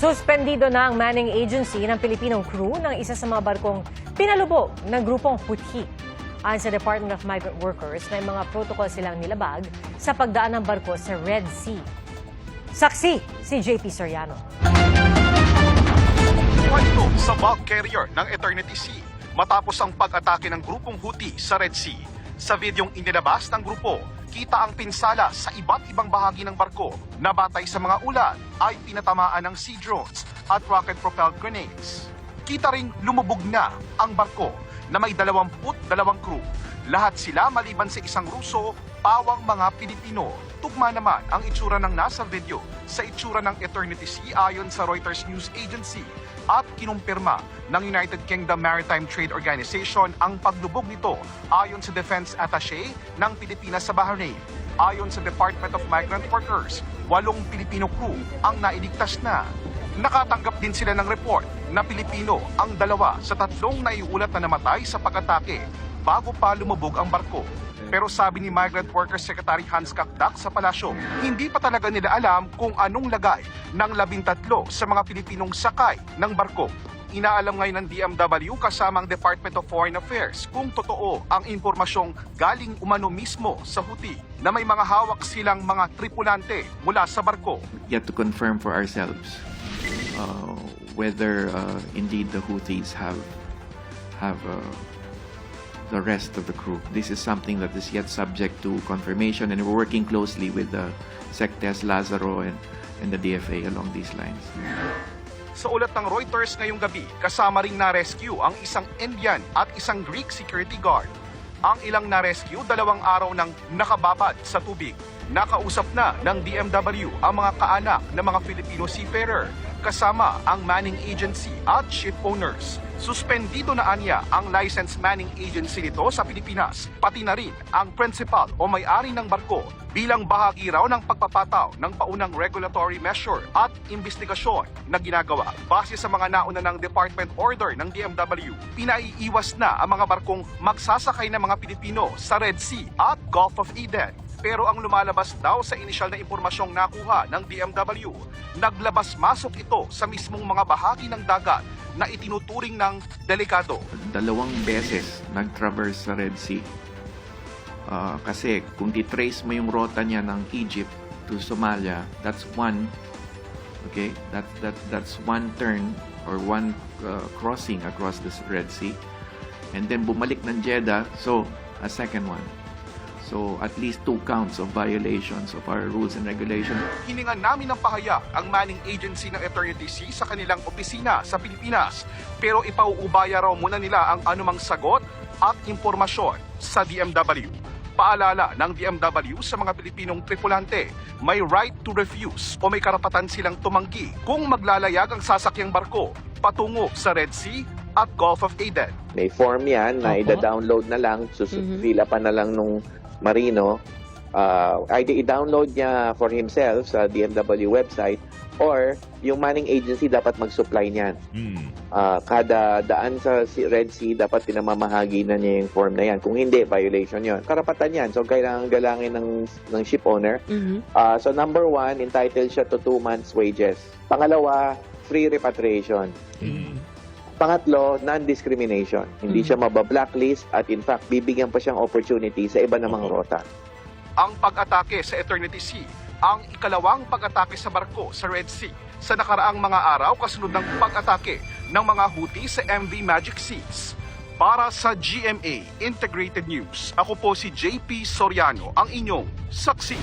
Suspendido na ang manning agency ng Pilipinong crew ng isa sa mga barkong pinalubog ng grupong Houthi. Ayon sa Department of Migrant Workers, may mga protocol silang nilabag sa pagdaan ng barko sa Red Sea. Saksi si JP Soriano. Kwento sa bulk carrier ng Eternity Sea matapos ang pag-atake ng grupong Houthi sa Red Sea. Sa videong inilabas ng grupo, kita ang pinsala sa iba't ibang bahagi ng barko na batay sa mga ulat ay pinatamaan ng sea drones at rocket-propelled grenades. Kita ring lumubog na ang barko na may 22 crew. Lahat sila maliban sa isang Ruso, pawang mga Pilipino. Tugma naman ang itsura ng nasa video sa itsura ng Eternity Sea ayon sa Reuters News Agency at kinumpirma ng United Kingdom Maritime Trade Organization ang paglubog nito ayon sa Defense Attaché ng Pilipinas sa Bahrain. Ayon sa Department of Migrant Workers, walong Pilipino crew ang nailigtas na. Nakatanggap din sila ng report na Pilipino ang dalawa sa tatlong naiulat na namatay sa pag-atake bago pa lumubog ang barko. Pero sabi ni Migrant Workers Secretary Hans Kakdak sa palasyo, hindi pa talaga nila alam kung anong lagay ng labintatlo sa mga Pilipinong sakay ng barko. Inaalam ngayon ng DMW kasama ang Department of Foreign Affairs kung totoo ang impormasyong galing umano mismo sa Houthi na may mga hawak silang mga tripulante mula sa barko. yet to confirm for ourselves uh, whether uh, indeed the Houthis have have uh, the rest of the crew. This is something that is yet subject to confirmation, and we're working closely with the Sectes Lazaro and, and the DFA along these lines. Sa ulat ng Reuters ngayong gabi, kasama ring na-rescue ang isang Indian at isang Greek security guard. Ang ilang na-rescue dalawang araw nang nakababad sa tubig. Nakausap na ng DMW ang mga kaanak ng mga Filipino seafarer kasama ang manning agency at ship owners. Suspendido na anya ang licensed manning agency nito sa Pilipinas, pati na rin ang principal o may-ari ng barko bilang bahagi raw ng pagpapataw ng paunang regulatory measure at investigasyon na ginagawa. Base sa mga nauna ng Department Order ng DMW, pinaiiwas na ang mga barkong magsasakay ng mga Pilipino sa Red Sea at Gulf of Eden. Pero ang lumalabas daw sa inisyal na impormasyong nakuha ng DMW, naglabas-masok ito sa mismong mga bahagi ng dagat na itinuturing ng delikado. Dalawang beses nag-traverse sa Red Sea. Uh, kasi kung titrace mo yung rota niya ng Egypt to Somalia, that's one okay that that that's one turn or one uh, crossing across the Red Sea and then bumalik ng Jeddah so a second one so at least two counts of violations of our rules and regulations Hiningan namin ng pahayag ang manning agency ng Eternity Sea sa kanilang opisina sa Pilipinas. Pero ipauubaya raw muna nila ang anumang sagot at impormasyon sa DMW. Paalala ng DMW sa mga Pilipinong tripulante, may right to refuse o may karapatan silang tumanggi kung maglalayag ang sasakyang barko patungo sa Red Sea at Gulf of Aden. May form yan na Opo. ida-download na lang, susufila pa na lang nung marino. Uh, either i-download niya for himself sa DMW website or yung manning agency dapat mag-supply niyan. Ah, kada daan sa si- Red Sea, dapat pinamamahagi na niya yung form na yan. Kung hindi, violation yon. Karapatan yan. So, kailangan galangin ng, ng ship owner. Ah, so, number one, entitled siya to two months wages. Pangalawa, free repatriation. Pangatlo, non-discrimination. Hindi siya mabablacklist at in fact, bibigyan pa siyang opportunity sa iba namang rota. ang pag-atake sa Eternity Sea, ang ikalawang pag-atake sa barko sa Red Sea sa nakaraang mga araw kasunod ng pag-atake ng mga Houthi sa MV Magic Seas. Para sa GMA Integrated News, ako po si JP Soriano, ang inyong saksi.